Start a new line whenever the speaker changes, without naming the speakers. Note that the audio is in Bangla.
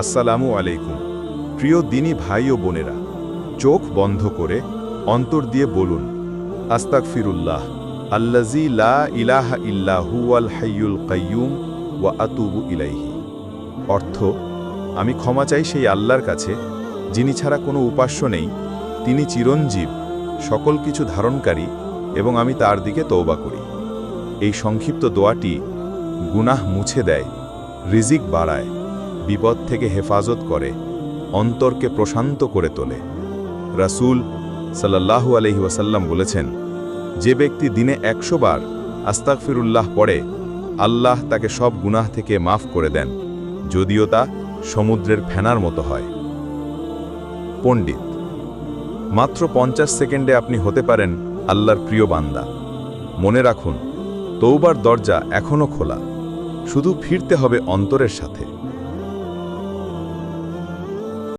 আসসালামু আলাইকুম। প্রিয় দিনী ভাই ও বোনেরা, চোখ বন্ধ করে অন্তর দিয়ে বলুন আস্তাক ফিরুল্লাহ আল্লাজি লা ইলাহা ইল্লাহু আল হাইয়ুল কাইয়ুম ওয়া আতুবু ইলাইহি। অর্থ, আমি ক্ষমা চাই সেই আল্লাহর কাছে, যিনি ছাড়া কোনো উপাস্য নেই, তিনি চিরঞ্জীব, সকল কিছু ধারণকারী এবং আমি তার দিকে তৌবা করি। এই সংক্ষিপ্ত দোয়াটি গুনাহ মুছে দেয়, রিজিক বাড়ায়। বিপদ থেকে হেফাজত করে, অন্তরকে প্রশান্ত করে তোলে। রাসূল সাল্লাল্লাহু আলহি ওয়াসাল্লাম বলেছেন, যে ব্যক্তি দিনে একশো বার আস্তাগফিরুল্লাহ পড়ে, আল্লাহ তাকে সব গুনাহ থেকে মাফ করে দেন, যদিও তা সমুদ্রের ফেনার মতো হয়। পণ্ডিত, মাত্র পঞ্চাশ সেকেন্ডে আপনি হতে পারেন আল্লাহর প্রিয় বান্দা। মনে রাখুন তৌবার দরজা এখনও খোলা। শুধু ফিরতে হবে অন্তরের সাথে।